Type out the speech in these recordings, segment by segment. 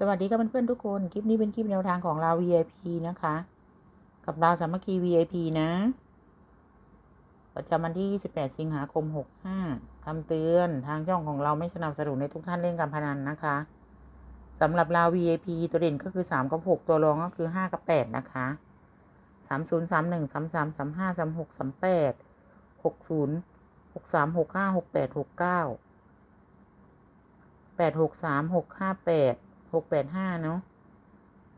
สวัสดีครับเพื่อนๆทุกคน คลิปนี้เป็นคลิปแนวทางของเรา VIP นะคะ กับเราสามัคคี VIP นะ ประจำวันที่ 28 สิงหาคม 65คำเตือนทางช่องของเราไม่สนับสนุนในทุกท่านเล่นการพนันนะคะสำหรับเรา VIP ตัวเด่นก็คือ 3 กับ 6 ตัวรองก็คือ 5 กับ 8 นะคะ 30 31 33 35 36 38 60 63 65 68 69 8 6 3 6 5 8 หกแปดห้าเนาะ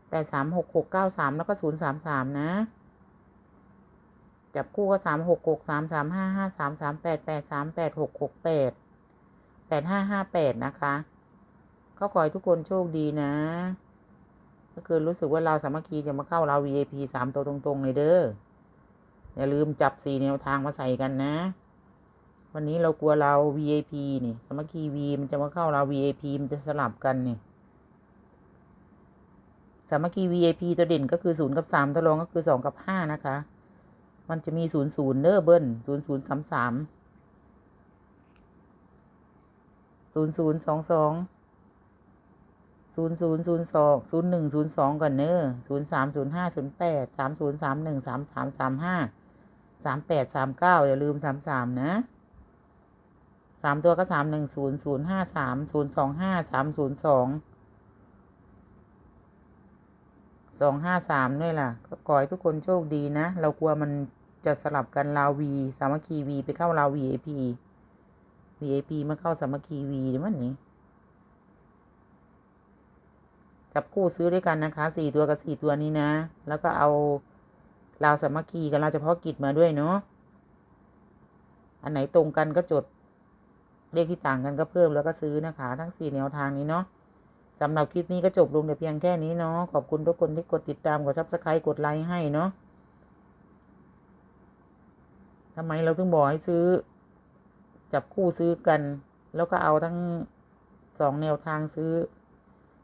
แปดสามหกหกเก้าสามแล้วก็ศูนย์สามสามนะ จับคู่ก็สามหกหกสามสามห้าห้าสามสามแปดแปดสามแปดหกหกแปดแปดห้าห้าแปดนะคะก็ขอให้ทุกคนโชคดีนะ ก็คือรู้สึกว่าเราสามัคคีจะมาเข้าเรา VIP สามตัวตรงๆเลยเด้อ อย่าลืมจับสี่แนวทางมาใส่กันนะ วันนี้เรากลัวเรา VIP นี่ สามัคคี V มันจะมาเข้าเรา VIP มันจะสลับกันนี่ สามัคคี VIP ตัวเด่นก็คือศูนกับสามตัวรองก็คือสองกับห้านะคะ มันจะมีศูนย์เนอร์เบิ้ลศูนย์ศูนย์สามสามศูนย์ศูนย์สองสองศูนย์ศูนย์ศูนย์สองศูนย์หนึ่งศูนย์สองก่อนเนอร์ศูนย์สามศูนย์ห้าศูนย์แปดสามศูนย์สามหนึ่งสามสามสามห้าสามแปดสามเก้าอย่าลืมสามสามนะสามตัวก็สามหนึ่งศูนย์ศูนย์ห้าสามศูนย์สองห้าสามศูนย์สอง สองห้าสามด้วยล่ะ ก็ขอให้ทุกคนโชคดีนะ เรากลัวมันจะสลับกันลาววีสามัคคีวีไปเข้าลาว VIP VIP มาเข้าสามัคคีวีมันนี้จับคู่ซื้อด้วยกันนะคะสี่ตัวกับสี่ตัวนี้นะ แล้วก็เอาลาวสามัคคีกับลาวเฉพาะกิจมาด้วยเนาะอันไหนตรงกันก็จดเลขที่ต่างกันก็เพิ่มแล้วก็ซื้อนะคะ ทั้งสี่แนวทางนี้เนาะ สำหรับคลิปนี้ก็จบลงแต่เพียงแค่นี้เนาะขอบคุณทุกคนที่กดติดตามกดซับสไครต์กดไลค์ให้เนาะทำไมเราถึงบอกให้ซื้อ จับคู่ซื้อกัน แล้วก็เอาทั้งสองแนวทางซื้อ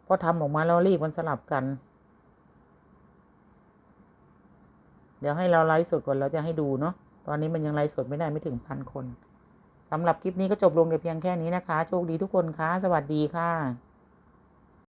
เพราะทำออกมาแล้วรีบมันสลับกัน เดี๋ยวให้เราไลฟ์สดก่อนเราจะให้ดูเนาะตอนนี้มันยังไลฟ์สดไม่ได้ไม่ถึงพันคนสำหรับคลิปนี้ก็จบลงแต่เพียงแค่นี้นะคะ โชคดีทุกคนคะสวัสดีค่ะ